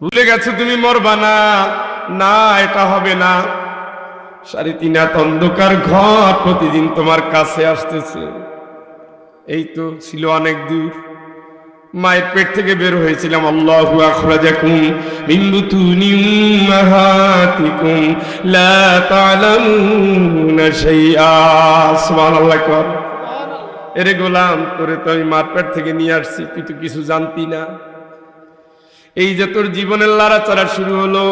ভুলে গেছো তুমি মরবা না। না, এটা হবে না। সাড়ে তিন হাত অন্ধকার ঘর প্রতিদিন তোমার কাছে আসতেছে। এই তো ছিল অনেক দূর। মায়ের পেট থেকে বের হয়েছিলাম। আল্লাহু আখরাজাকুম বুতুনি উম্মাহাতিকুম। লা তা'লামুনা শাইআ। সুবহানাল্লাহ কর এরে গোলাম, তোরে তো আমি মার পেট থেকে নিয়ে আসছি। তুই তো কিছু জানতি না। এই যে তোর জীবনের লড়াচড়া শুরু হলো,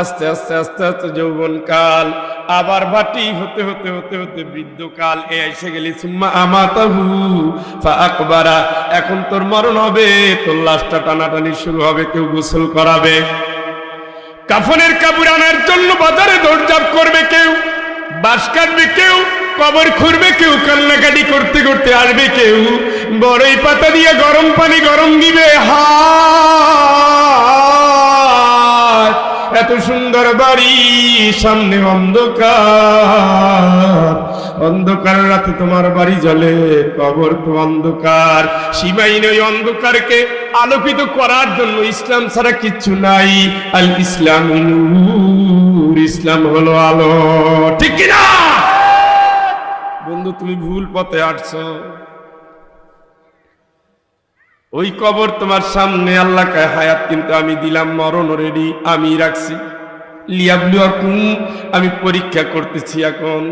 আস্তে আস্তে আস্তে আস্তে যৌবন কাল আবার ভাটি হতে হতে হতে হতে বৃদ্ধকাল, এ এসে গেলি, সুম্মা আমাতাহু আকবারা। এখন তোর মরণ হবে, তোর লাশটা টানাটানি শুরু হবে, কেউ গোসল করাবে। কাফনের কাপড় আনার জন্য বাজারে দৌড়ঝাপ করবে কেউ বাস কাটবে কেউ কবর খুঁড়বে কেউ, কান্নাকাটি করতে করতে আসবে কেউ। বড়ই পাতা দিয়ে গরম পানি গরম দিবে হা এত সুন্দর বাড়ি, সামনে অন্ধকার। অন্ধকার রাতে তোমার বাড়ি জ্বলে, কবর তো অন্ধকার। সীমাহীন ওই অন্ধকারকে আলোকিত করার জন্য ইসলাম ছাড়া কিচ্ছু নাই। আল ইসলাম ইসলাম হলো আলো। ঠিক কিনা? বন্ধু, তুমি ভুল পথে আটছো। ওই কবর তোমার সামনে আল্লাহ কায় হায়াত কিন্তু আমি দিলাম মরণ রেডি আমি রাখছি। আমি পরীক্ষা করতেছি এখন।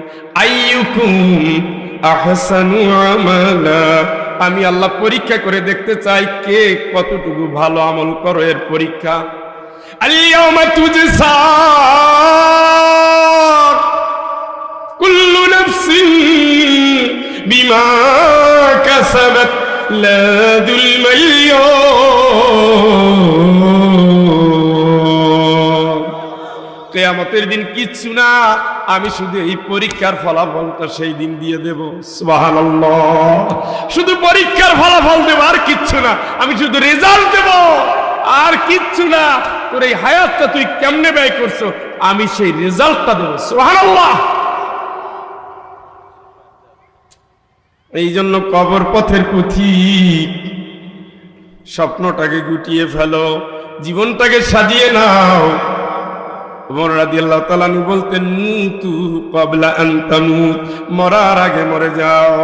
আমি আল্লাহ পরীক্ষা করে দেখতে চাই কে কতটুকু ভালো আমল করো এর পরীক্ষা। তুজসা কুল্লু বিমা কাসাবাত লা কেয়ামতের দিন কিচ্ছু না, আমি শুধু এই পরীক্ষার ফলাফলটা সেই দিন দিয়ে দেব। শুধু পরীক্ষার ফলাফল দেব, আর কিচ্ছু না, আমি শুধু রেজাল্ট দেব। আর কিচ্ছু না, তোর এই হায়াতটা তুই কেমনে ব্যয় করছ, আমি সেই রেজাল্টটা দেবো। সোহানাল্লাহ এই জন্য কবর পথের পুথিক স্বপ্নটাকে গুটিয়ে ফেলো, জীবনটাকে সাজিয়ে নাও। বলতেন, মুতু ক্বাবলা আন তামুত মরার আগে মরে যাও।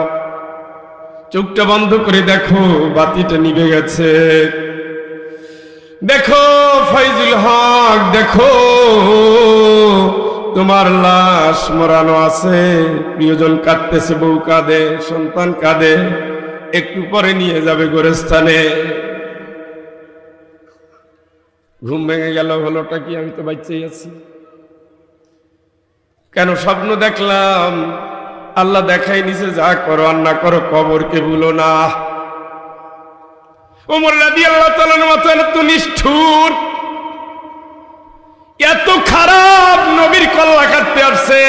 চোখটা বন্ধ করে দেখো, বাতিটা নিভে গেছে। দেখো ফয়জুল হক, দেখো তোমার লাশ মরানো আছে। প্রিয়জন কাঁদতেছে, বউ কাঁদে, সন্তান কাঁদে। একটু পরে নিয়ে যাবে গোরস্থানে। ঘুম ভেঙে গেল, হলোটা কি আমি তো বাচ্চাই আছি। কেন স্বপ্ন দেখলাম, আল্লাহ দেখাই নিছে, যা করো আর না করো কবরকে ভুলো না। ওমর রাদি আল্লাহ তালার মতো এত নিষ্ঠুর এত খারাপ নবীর কল্লা কাটতে আসছে।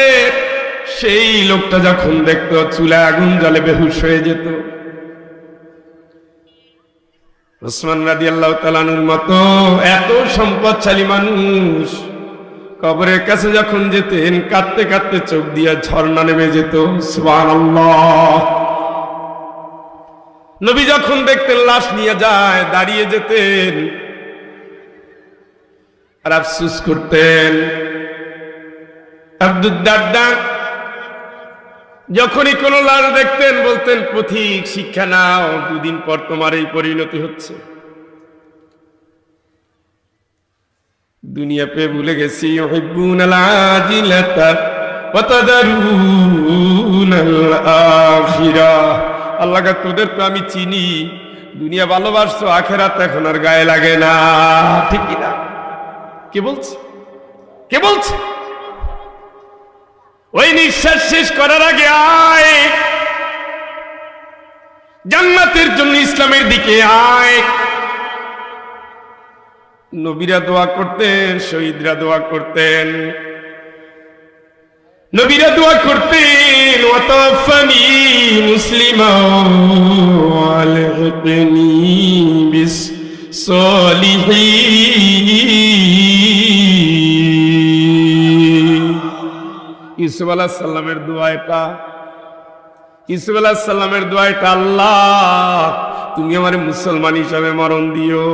সেই লোকটা যখন দেখতো, চুলে আগুন জলে বেহুশ হয়ে যেত। ওসমান রাদি আল্লাহ তালানুর মতো এত সম্পদশালী মানুষ কাছে যখন যেতেন, কাঁদতে কাঁদতে চোখ দিয়ে ঝর্ণা নেমে যেত। নবী যখন দেখতেন, লাশ নিয়ে যায়, দাঁড়িয়ে যেতেন আর আফসুস করতেন। যখনই কোনো লাশ দেখতেন, বলতেন, পথিক, শিক্ষা নাও, দুদিন পর তোমার এই পরিণতি হচ্ছে। দুনিয়া পে ভুলে গেছি আল্লাহ তোদের তো আমি চিনি। দুনিয়া ভালোবাসছো, আখেরাত এখন আর গায়ে লাগে না। ঠিক কি না কে বলছে? কে বলছে? ওই নিঃশ্বাস শেষ করার আগে আয়। জান্নাতের জন্য ইসলামের দিকে আয়। নবীরা দোয়া করতেন, শহীদরা দোয়া করতেন। নবীরা দোয়া করতেন, ওয়াতাফানি মুসলিমা ওয়ালহিকনি বিস সলিহিন ইউসুফ আলাহ সাল্লামের দোয়া এটা আলাহ সাল্লামের দোয়া এটা আল্লাহ, তুমি আমার মুসলমান হিসাবে মরণ দিও।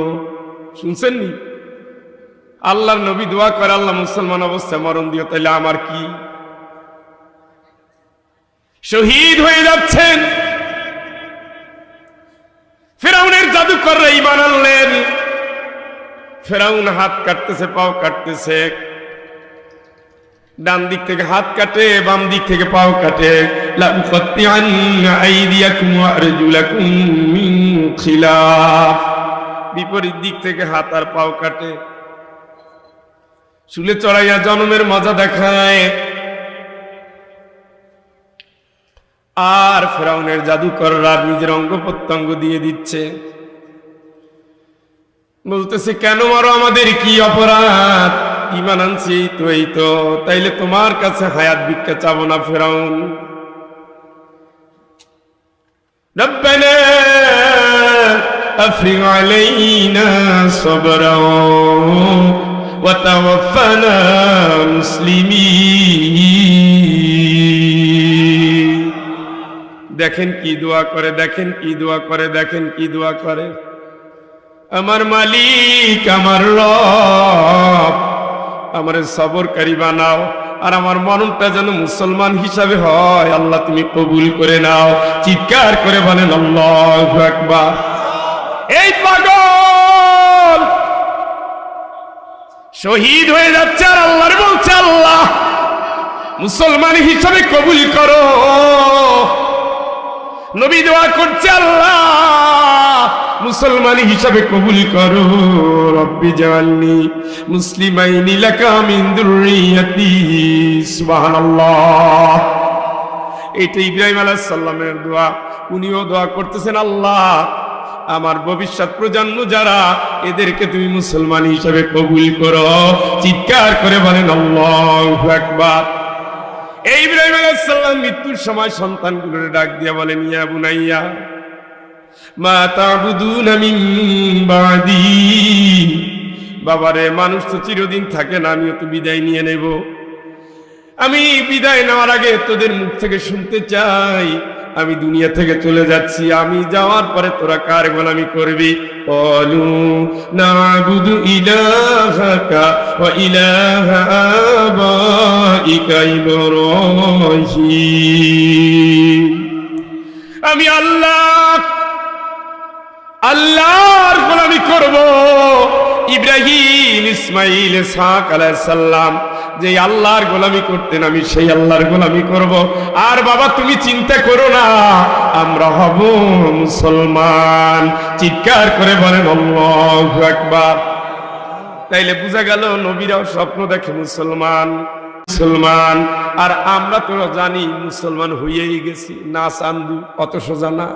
আল্লাহর নবী দোয়া করে আল্লাহ মুসলমান অবস্থায় মরণ দিও আমার কি? শহীদ হয়ে যাচ্ছেন। ফেরাউনের জাদুকররা ইমান আনলেন। ফেরাউন হাত কাটতেছে, পাও কাটতেছে। ডান দিক থেকে হাত কাটে, বাম দিক থেকে পাও কাটে। বিপরীত দিক থেকে হাত আর পাও কাটে। চুলে চড়াইয়া জন্মের মজা দেখায়। আর ফেরাউনের জাদুকররা নিজের অঙ্গ প্রত্যঙ্গ দিয়ে দিচ্ছে। বলতেছে, কেন মারো আমাদের কি অপরাধ? ইমান আনছি তো এই তো তাইলে তোমার কাছে হায়াত ভিক্ষা চাবো না ফেরাউন ربنا أفرغ علينا صبرا وتوفنا مسلمين দেখেন কি দোয়া করে দেখেন কি দোয়া করে দেখেন কি দোয়া করে আমার মালিক আমার রব আমার সবরকারী বানাও, আর আমার মননটা যেন মুসলমান হিসাবে হয়, আল্লাহ তুমি কবুল করে নাও। চিৎকার করে বলেন, আল্লাহ একবার এই পাগল! শহীদ হয়ে যাচ্ছে আর আল্লাহর বলছে, আল্লাহ, মুসলমান হিসাবে কবুল করো। নবী দোয়া করছে, আল্লাহ মুসলমান হিসাবে কবুল করো। রব্বি যুররিয়াতি সুবহানাল্লাহ। এটা ইব্রাহিম আলাইহিস সালামের দোয়া। উনিও দোয়া করতেছেন, আল্লাহ, আমার ভবিষ্যৎ প্রজন্ম যারা, এদেরকে তুমি মুসলমান হিসাবে কবুল করো। চিৎকার করে বলেন, আল্লাহু আকবার। এই ইব্রাহিম আলাইহিস সালাম মৃত্যুর সময় সন্তানগুলোরে ডাক দিয়া বলেন, ইয়া বুনাইয়া মা তাবুদুনা বাদি। বাবারে, মানুষ তো চিরদিন থাকে না, আমিও তো বিদায় নিয়ে নেব। আমি বিদায় নেওয়ার আগে তোদের মুখ থেকে শুনতে চাই। আমি দুনিয়া থেকে চলে যাচ্ছি, আমি যাওয়ার পরে তোরা কার গোলামি করবি? অলু নাবুদু ইলাহাকা ইলাহা আমি আল্লাহ আল্লাহর গোলামি করব। ইব্রাহিম ইসমাইল ইসহাক আলাইসাল্লাম যে আল্লাহর গোলামি করতেন, আমি সেই আল্লাহর গোলামি করব। আর বাবা, তুমি চিন্তা করো না, আমরা হব মুসলমান। চিৎকার করে বলেন আকবার। তাইলে বোঝা গেল, নবীরাও স্বপ্ন দেখে মুসলমান মুসলমান। আর আমরা তো জানি, মুসলমান হইয়েই গেছি। না চান্দু অত সোজা না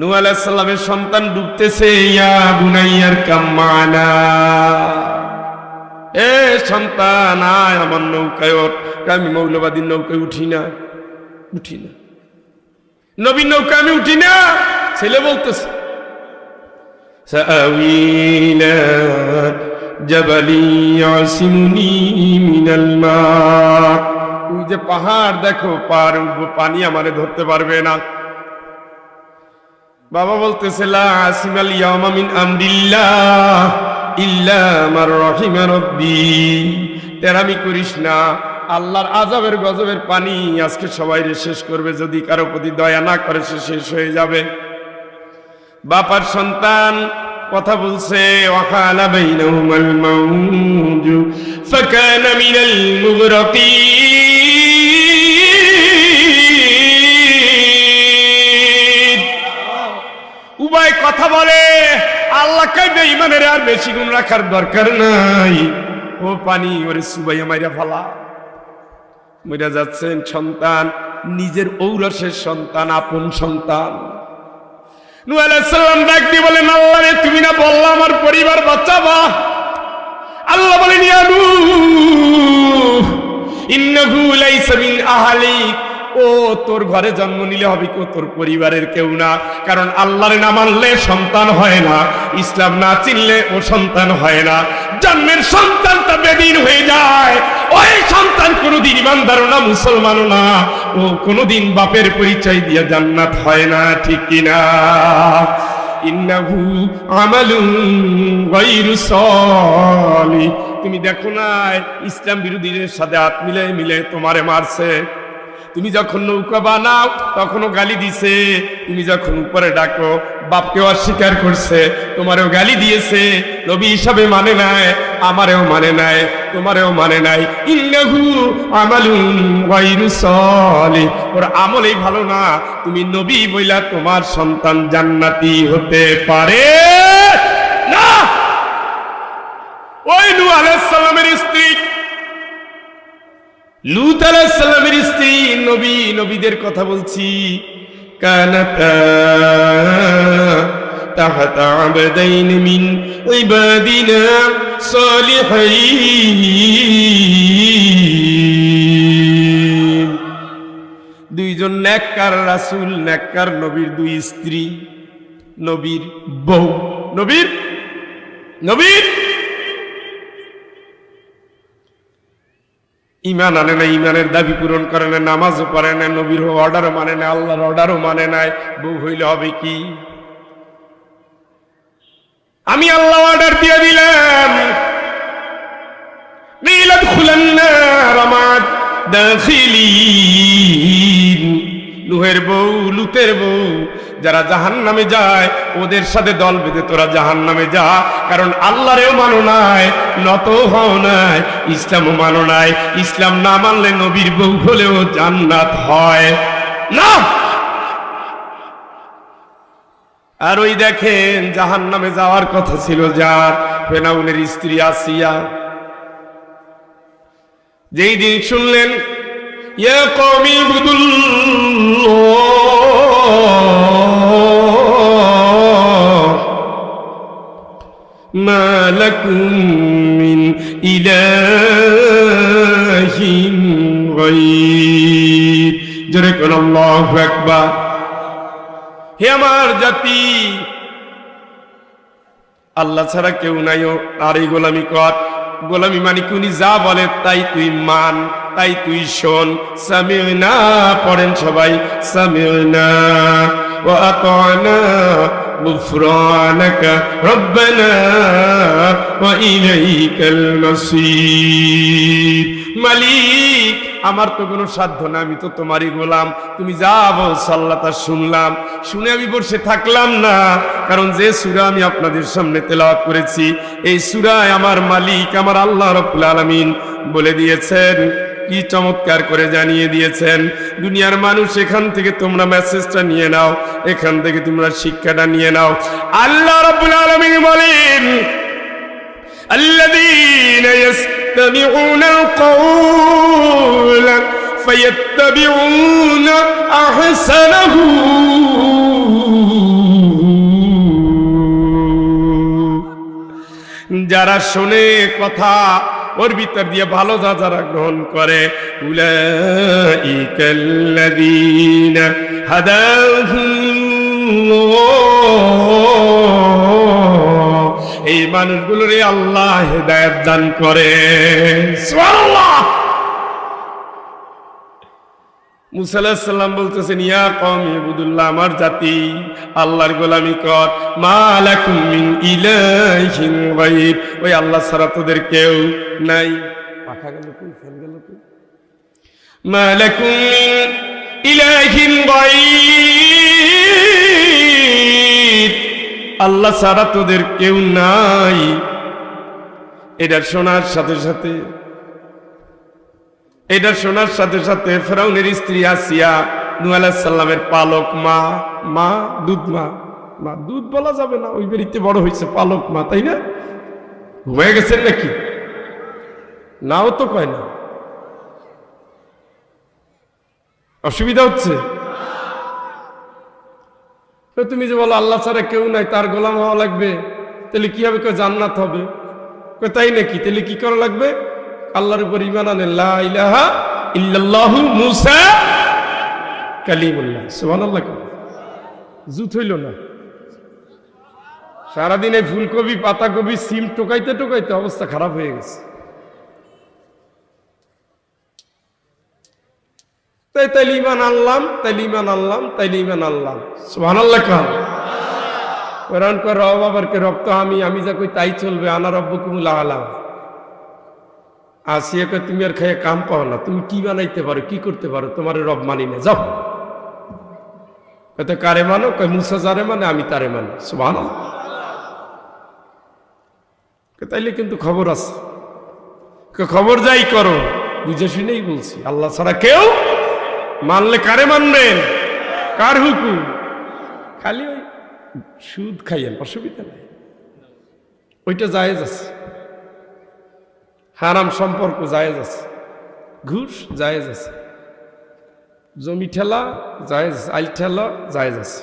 নু আলাহিসাল্লামের সন্তান ডুবতেছে, ইয়া বুনাইয়ার কাম্মানা। এ সন্তান, আয় আমার নৌকায় আমি মৌলবাদীর নৌকায় উঠি না। উঠি না। নবীন নৌকা আমি উঠি না। ছেলে বলতেছে যে পাহাড়, দেখো পাহাড় পানি আমারে ধরতে পারবে না। বাবা বলতেছে আল্লাহর আজাবের গজবের পানি আজকে সবাই শেষ করবে, যদি কারও প্রতি দয়া না করে সে শেষ হয়ে যাবে। বাপার সন্তান কথা বলছে ওয়াকালা কথা বলে আল্লাহকে বেঈমানের আর বেশি গুণ রাখার দরকার নাই। ও পানি, ওরে সুবাইয়া মাইরা ফালা। মইরা যাচ্ছেন সন্তান, নিজের ঔরসের সন্তান, আপন সন্তান। আল্লাহ আল্লাহ ও তোর ঘরে জন্ম নিলে হবে কেউ তোর পরিবারের কেউ না। কারণ আল্লাহর না মানলে সন্তান হয় না। ইসলাম না চিনলে ও সন্তান হয় না। জন্মের সন্তানটা বেদিন হয়ে যায়। ওই সন্তান কোনোদিন ইমানদারও না, মুসলমানও না। ও কোনোদিন বাপের পরিচয় দিয়ে জান্নাত হয় না, ঠিক কিনা ইন্নাহু আমালুন গায়রু সালিহ। তুমি দেখো না ইসলাম বিরোধীদের সাথে হাত মিলে মিলে তোমারে মারছে। তুমি যখন নৌকা বানাও, তখনও গালি দিছে। তুমি যখন উপরে ডাকো, বাপকেও অস্বীকার করছে। তোমারও গালি দিয়েছে। নবী হিসাবে মানে নাই, আমারেও মানে নাই, তোমারেও মানে নাই। ইন্নাহু আমালুন ওর আমলেই ভালো না। তুমি নবী বইলা তোমার সন্তান জান্নাতি হতে পারে না। ওই নূহ আলাইহিস সালামের স্ত্রী লুত আলাইসাল্লামের স্ত্রী, নবী, নবীদের কথা বলছি। কানাতা তাহাতা আবদাইন মিন ইবাদিনা সালিহাইন। দুইজন নেককার রাসূল, নেককার নবীর দুই স্ত্রী, নবীর বউ, নবীর নবীর ইমান আনে না ইমানের দাবি পূরণ করে না নামাজও পড়ে না নবীর অর্ডারও মানে না আল্লাহর অর্ডারও মানে নাই। বউ হইলে হবে কি? আমি আল্লাহ অর্ডার দিয়ে দিলাম। লুহের বউ, লুতের বউ যারা জাহান নামে যায়, ওদের সাথে দল বেঁধে তোরা জাহান নামে যা। কারণ আল্লাহরেও মানো নাই, নত হও নাই, ইসলামও মানো নাই। ইসলাম না মানলে নবীর বউ হলেও জান্নাত হয় না। আর ওই দেখেন জাহান নামে যাওয়ার কথা ছিল যার ফেনাউনের স্ত্রী আসিয়া। যেই দিন শুনলেন, ইয়া কওমি বুদুল্লাহ লাকুম মিন ইলাহিন গায়র। জোরে কোন আল্লাহু আকবার। হে আমার জাতি, আল্লাহ ছাড়া কেউ নাই আর এই গোলামি কর। গোলামি মানে কুনি যা বলে তাই তুই মান, তাই তুই শোন। সামিনা পড়েন সবাই ও আতানা غفرانك ربنا وإليك المصير মালিক আমার তো কোনো সাধ্য না আমি তো তোমারই গোলাম তুমি যা বল সাল্লাহ তা শুনলাম শুনে আমি বসে থাকলাম না কারণ যে সুরা আমি আপনাদের সামনে তেলাওয়াত করেছি এই সুরায় আমার মালিক আমার আল্লাহ রব্বুল আলামিন বলে দিয়েছেন কি চমৎকার করে জানিয়ে দিয়েছেন দুনিয়ার মানুষ এখান থেকে তোমরা মেসেজটা নিয়ে নাও এখান থেকে তোমরা শিক্ষাটা নিয়ে নাও আল্লাহ রব্বুল আলামিন বলেন الذين يستمعون القول فيتبعون أحسنه যারা শোনে কথা ওর ভিতর দিয়ে ভালো যা যারা গ্রহণ করে এই মানুষগুলোরে আল্লাহ হেদায়েত দান করে। সুবহানাল্লাহ! মুসা আলাইহিস বলতেছেন ইয়া কওমি ইবুদুল্লাহ আমার জাতি আল্লাহর গোলামি কর। মালাকুম মিন ইলাহিন ওই আল্লাহ ছাড়া তোদের কেউ নাই। পাখা গেল কই ফেল গেল কই? মালাকুম মিন ইলাহিন আল্লাহ ছাড়া তোদের কেউ নাই। এটা শোনার সাথে সাথে এটা শোনার সাথে সাথে ফেরাউনের স্ত্রী আসিয়া নু সাল্লামের পালক মা মা, দুধ মা। মা, দুধ বলা যাবে না, ওই বেরিতে বড় হয়েছে পালক মা, তাই না? হয়ে গেছেন নাকি? নাও তো কয় না। অসুবিধা হচ্ছে? তুমি যে বলো, আল্লাহ ছাড়া কেউ নাই, তার গোলাম হওয়া লাগবে। তাহলে কি হবে জান্নাত হবে? তাই নাকি? তাহলে কি করা লাগবে? আল্লাহর উপর ইমান আনে ইলাহা ফুলকপি, পাতাকপি, সিম টোকাইতে টোকাইতে অবস্থা খারাপ হয়ে গেছে। তাই তাইলে ইমান আনলাম, তাইলে ইমান আনলাম, তাইলে ইমান আনলাম। সুবহানাল্লাহ কর। রব আবারকে রক্ত আমি আমি যা কই তাই চলবে, আনা রব্ব কুমুলা আলাম আসিয়াকে তুমি আর খাইয়ে কাম পাও না, তুমি কি বানাইতে পারো, কি করতে পারো, তোমার রব মানি না, যাও। কত কারে মানো? কয়, মুসা যারে মানে আমি তারে মানি। সুবাহ তাইলে কিন্তু খবর আছে। খবর যাই করো। বুঝে শুনেই বলছি, আল্লাহ ছাড়া কেউ মানলে কারে মানবেন? কার হুকুম? খালি ওই সুদ খাইয়েন, অসুবিধা নেই। ওইটা জায়েজ আছে। হারাম সম্পর্ক জায়েজ আছে ঘুষ জায়েজ আছে জমি ঠেলা জায়েজ আছে আইল ঠেলা জায়েজ আছে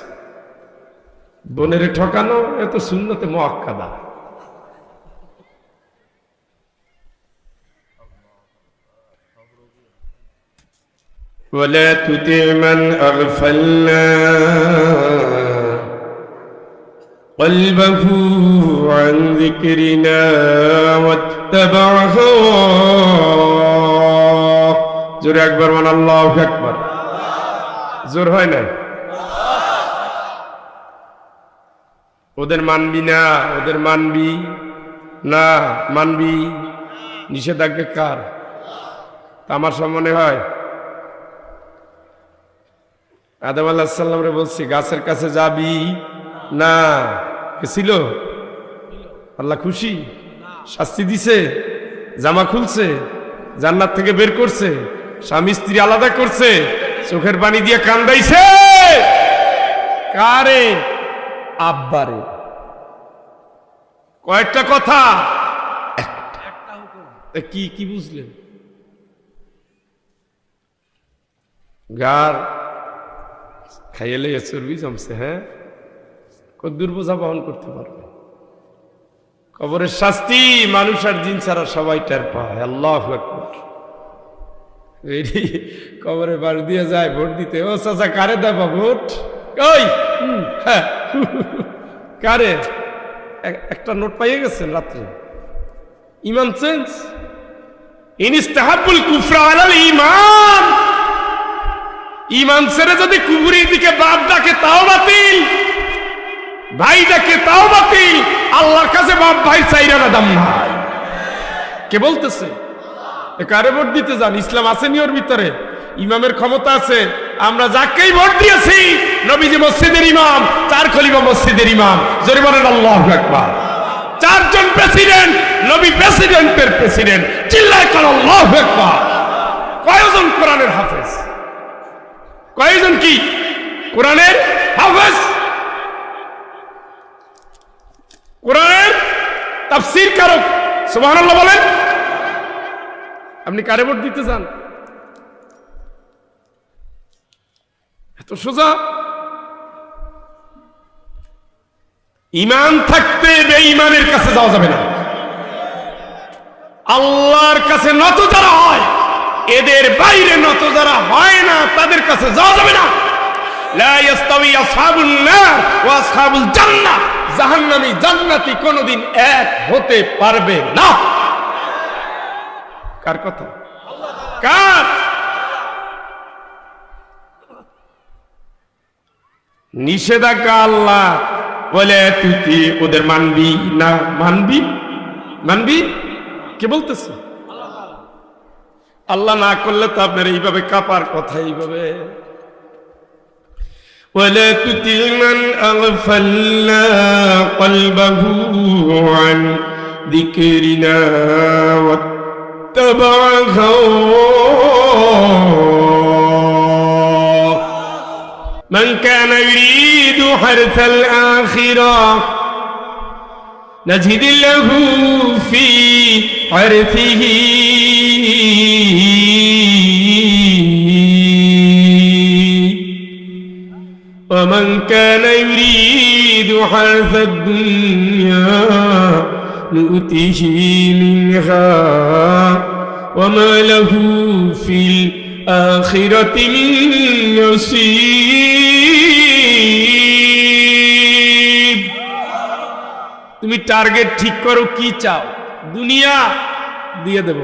বনের ঠকানো এত শূন্যতে মহাক্কাদা ولا تطع من أغفلنا قلبه عن ذكرنا واتبع هواه জোর একবার মান আল্লাহ একবার জোর হয় না ওদের মানবি না ওদের মানবি না মানবি নিষেধাজ্ঞা কার তা আমার সব মনে হয় আদম আল্লাহ সাল্লামরে বলছি গাছের কাছে যাবি না ছিল আল্লাহ খুশি, শাস্তি দিছে, জামা খুলছে, জান্নাত থেকে বের করছে, স্বামী স্ত্রী আলাদা করছে, চোখের পানি দিয়ে কান্দাইছে। কারে? আব্বারে। কয়েকটা কথা। কি কি বুঝলেন গার খাইয়েলে চর্বি জমছে হ্যাঁ? কদ্দুর বোঝা বহন করতে পারবে। কবরের শাস্তি মানুষ আর জিন ছাড়া সবাই টের পায়। আল্লাহ কবরে বাড়ি দিয়ে যায় ভোট দিতে। ও চাচা কারে দেবা ভোট? ওই হ্যাঁ, কারে? একটা নোট পাইয়ে গেছেন রাত্রে। ইমান চেঞ্জ? ইনিস্তাহাবুল কুফরা আলাল ইমান ইমান ছেড়ে যদি কুবুরির দিকে বাপ ডাকে তাও বাতিল। ভাই ডাকে তাও বাতিল, আল্লাহর কাছে বাপ ভাই চাইরা না দাম নাই। কে বলতেছে? কারে ভোট দিতে যান? ইসলাম আসেনি ওর ভিতরে? ইমামের ক্ষমতা আছে। আমরা যাকেই ভোট দিয়েছি, নবীজি মসজিদের ইমাম, চার খলিফা মসজিদের ইমাম। জোরে বলেন আল্লাহ একবার চারজন প্রেসিডেন্ট, নবী প্রেসিডেন্টের প্রেসিডেন্ট। চিল্লায় কর আল্লাহ একবার কয়জন কোরআনের হাফেজ? কয়জন কি? কোরআনের হাফেজ? কোরআনের তাফসীর কারক বলেন। আপনি কারে ভোট দিতে চান? এত সোজা? ইমান থাকতে বেঈমানের কাছে যাওয়া যাবে না। আল্লাহর কাছে নত যারা হয়, এদের বাইরে নত যারা হয় না, তাদের কাছে যাওয়া যাবে না। লা ইয়াস্তাবি আসহাবুন নার ওয়া জাহান্নামী জান্নাতি কোনোদিন এক হতে পারবে না। কার কথা? কার? নিষেধাজ্ঞা আল্লাহ বলে তুই ওদের মানবি না মানবি? মানবি? কে বলতেছে? আল্লাহ না করলে তো আপনার এইভাবে কাপার কথা এইভাবে। ولا تطع من أغفلنا قلبه عن ذكرنا واتبع هواه. من كان يريد حرث الآخرة نجد له في حرثه. حرث الدنيا نؤته منها وما له في الآخرة من نصيب তুমি টার্গেট ঠিক করো কি চাও দুনিয়া দিয়ে দেব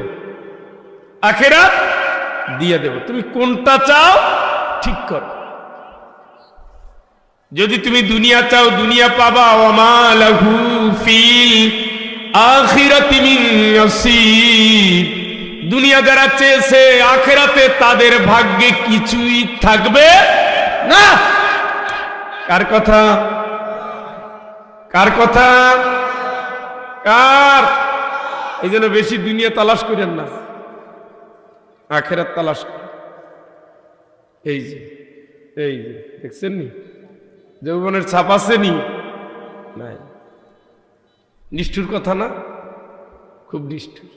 আখেরাত দিয়ে দেব তুমি কোনটা চাও ঠিক করো যদি তুমি দুনিয়া চাও, দুনিয়া পাবা। ওয়ামালাহু ফিল দুনিয়া যারা চেয়েছে, আখেরাতে তাদের ভাগ্যে কিছুই থাকবে না। কার কথা? কার কথা? কার? এই জন্য বেশি দুনিয়া তালাশ করেন না। আখেরাত তালাশ এই যে এই যে, দেখছেন নি? যৌবনের ছাপ আসেনি? নাই। নিষ্ঠুর কথা না? খুব নিষ্ঠুর।